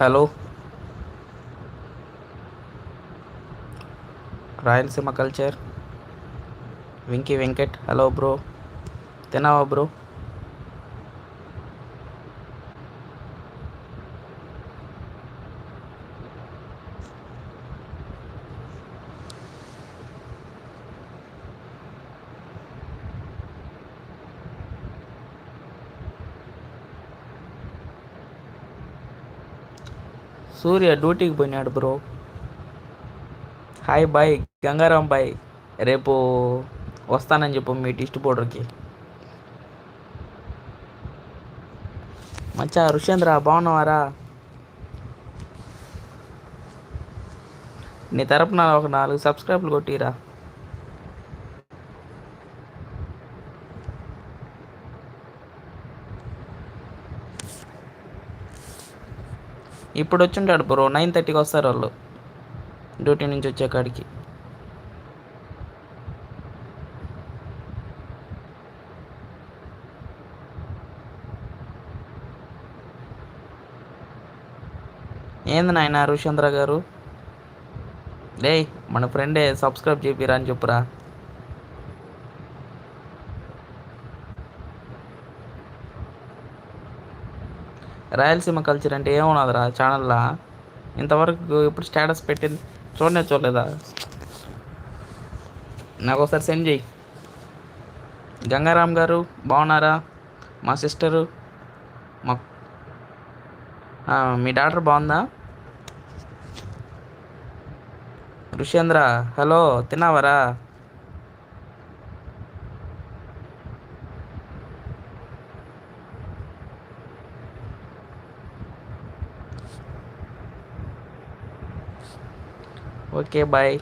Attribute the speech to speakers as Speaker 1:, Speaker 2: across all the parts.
Speaker 1: Hello. Rayalaseema culture. Venky Venkat hello bro. తినావా bro? Surya డ్యూటీకి పోయినాడు bro. Hi bye Gangaram bye. రేపు వస్తానని చెప్పు మీ టిస్ట్ పౌడర్కి మచ్చా రుషేంద్ర బాగున్నావారా? నీ తరపున ఒక నాలుగు సబ్స్క్రైబ్లు కొట్టిరా. ఇప్పుడు వచ్చుంటాడు బ్రో. నైన్ థర్టీకి వస్తారు వాళ్ళు. డ్యూటీ నుంచి వచ్చే కాడికి. ఏంది నాయన రుషేంద్ర గారు? డే మన ఫ్రెండే సబ్స్క్రైబ్ చేపిరా అని చెప్పురా. రాయలసీమ కల్చర్ అంటే ఏమున్నదిరా ఛానల్లో ఇంతవరకు ఇప్పుడు స్టేటస్ పెట్టింది చూడనే చూడలేదా? నాకు ఒకసారి సెండ్ చేయి. గంగారాం గారు బాగున్నారా? మా సిస్టరు మా మీ డాక్టర్ బాగుందా? Rushendra hello తిన్నావరా? Okay bye.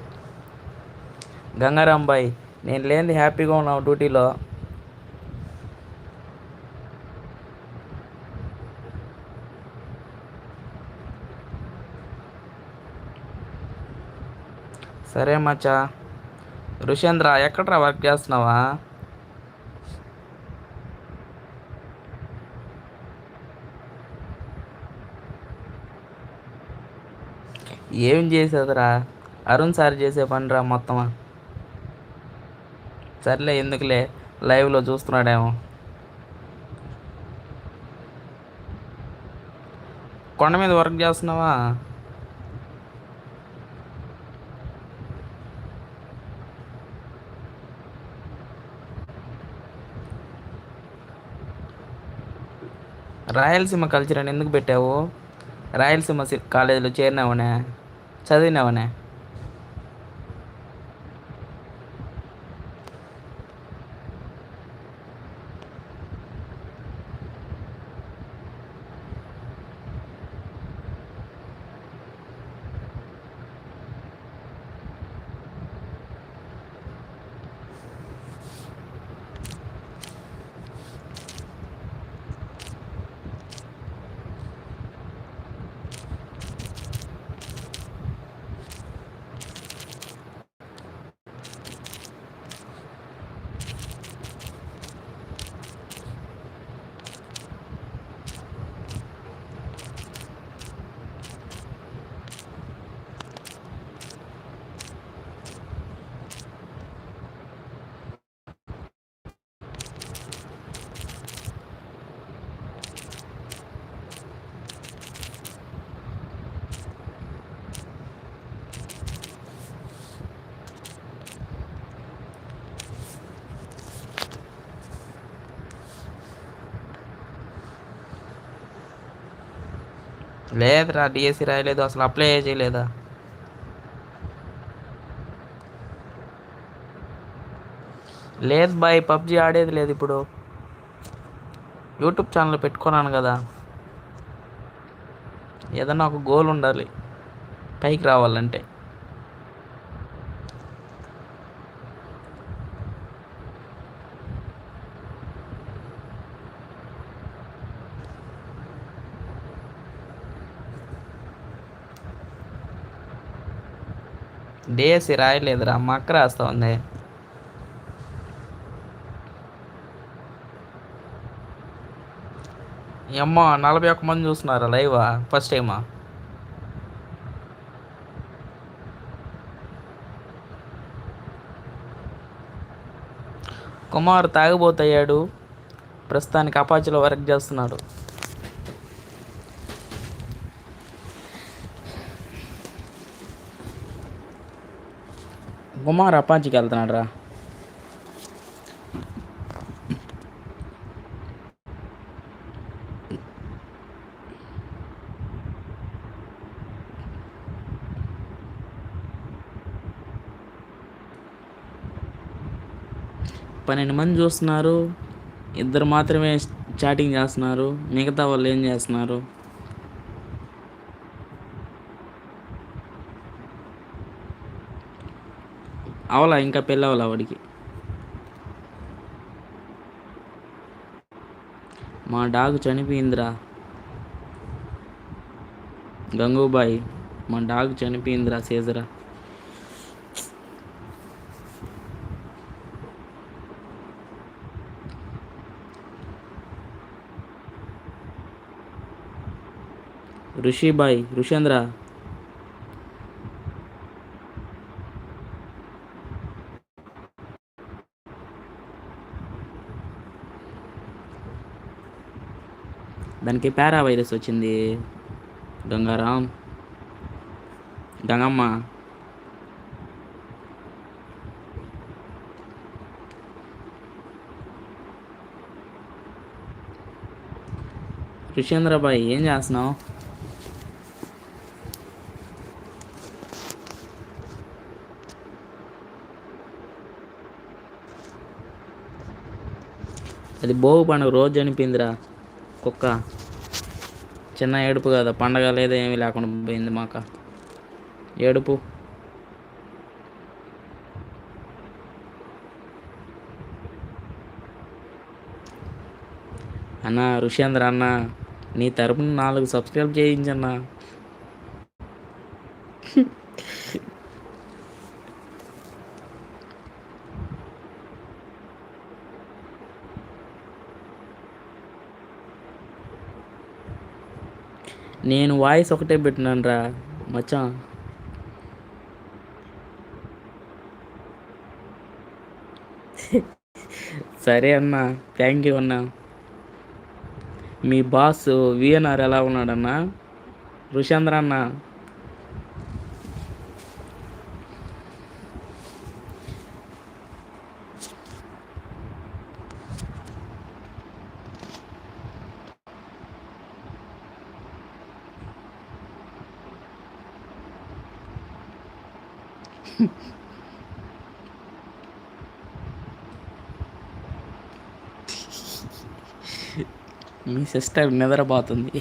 Speaker 1: Gangaram bye. నేను లేనిది హ్యాపీగా ఉన్నావు డ్యూటీలో. సరే మచ్చా. రుషేంద్ర ఎక్కడ్రా వర్క్ చేస్తున్నావా? ఏం చేసేదిరా? అరుణ్ సార్ చేసే పనిరా మొత్తం సర్లే ఎందుకులే? లైవ్లో చూస్తున్నాడేమో. కొండ మీద వర్క్ చేస్తున్నావా? రాయలసీమ కల్చర్ అని ఎందుకు పెట్టావు? రాయలసీమ కాలేజీలో చేరినావనే? చదివినావునే? లేదురా డిఎస్సి రాయలేదు అసలు అప్లై చేయలేదా? లేదు బాయ్ పబ్జి ఆడేది లేదు ఇప్పుడు. యూట్యూబ్ ఛానల్ పెట్టుకున్నాను కదా. ఏదన్నా ఒక గోల్ ఉండాలి. పైకి రావాలంటే. డిఎస్సి రాయలేదురా మక్క రాస్తా ఉంది అమ్మ నలభై ఒక్క మంది చూస్తున్నారా లైవా ఫస్ట్ టైమా కుమార్ తాగిపోతయ్యాడు ప్రస్తుతానికి అపాచిలో వర్క్ చేస్తున్నాడు. కుమార్ అపాచికి వెళ్తున్నాడు రా. పన్నెండు మంది చూస్తున్నారు. ఇద్దరు మాత్రమే చాటింగ్ చేస్తున్నారు. మిగతా వాళ్ళు ఏం చేస్తున్నారు? అవలా ఇంకా పెళ్ళి అవలా వాడికి. మా డాగ్ చనిపోయిందిరా. గంగూబాయి మా డాగ్ చనిపోయిందిరా సేజరా. ఋషిబాయ్ ఋషేంద్ర. దానికి పారా వైరస్ వచ్చింది. గంగారాం. గంగమ్మ. ఋషేంద్రబాయ్ ఏం చేస్తున్నావు? అది బోగు పండుగ రోజు అనిపిందిరా. కుక్క. చిన్న ఏడుపు కదా పండగ లేదా ఏమీ లేకుండా పోయింది మాక. ఏడుపు. అన్న ఋషేంద్ర అన్న నీ తరపున నాలుగు సబ్స్క్రైబ్ చేయించన్నా. నేను వాయిస్ ఒకటే పెట్టినాను రా మచ్చా. సరే అన్న థ్యాంక్ యూ అన్న. మీ బాస్ విఎన్ఆర్ ఎలా ఉన్నాడన్నా? రుషేంద్ర అన్న. మీ సిస్టర్ నిద్రపోతుంది.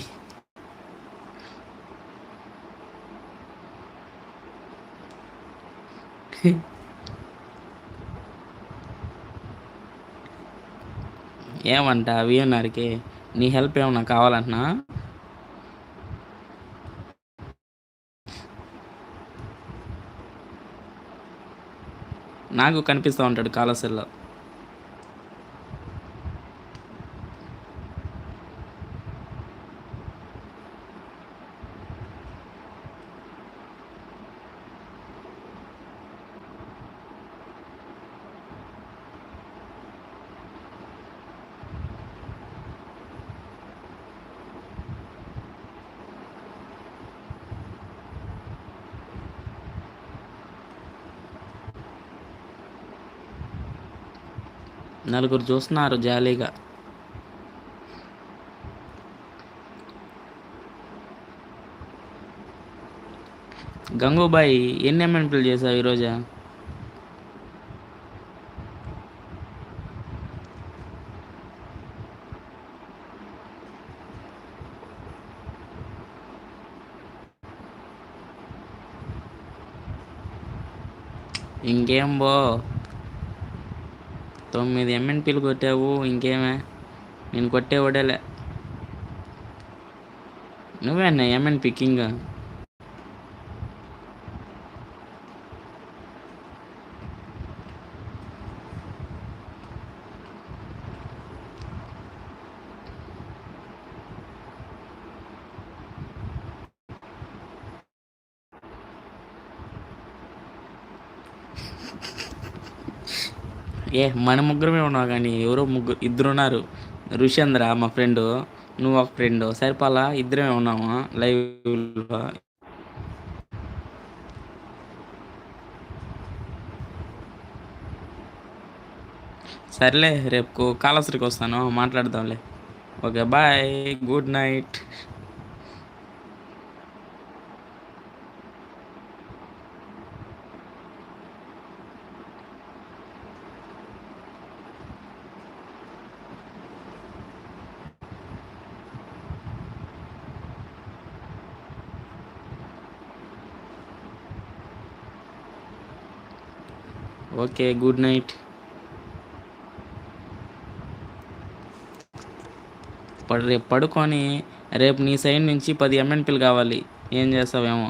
Speaker 1: ఏమంట విఎన్ఆర్కి నీ హెల్ప్ ఏమన్నా కావాలంటున్నా? నాకు కనిపిస్తూ ఉంటాడు కాలశల్లో నలుగురు చూస్తున్నారు జాలీగా. గంగూబాయి ఎన్ని అమెంట్లు చేశావు ఈరోజు? ఇంకేం బో? తొమ్మిది ఎంఎన్పీలు కొట్టావు ఇంకేమే? నేను కొట్టే ఓడలే. నువ్వే అన్న ఎంఎన్పీ కింగ్. ఏ మన ముగ్గురమే ఉన్నావు కానీ ఎవరో ముగ్గురు ఇద్దరు ఉన్నారు ఋషేంద్ర మా ఫ్రెండ్ నువ్వు ఒక ఫ్రెండ్? సరిపాలా? ఇద్దరమే ఉన్నాము? లైవ్లో. సర్లే రేపు కాళశ్రీకి వస్తాను మాట్లాడదాంలే. Okay bye good night. Okay good night పడు రేపు పడుకొని రేపు నీ సైడ్ నుంచి పది ఎంఎన్పీలు కావాలి. ఏం చేస్తావేమో?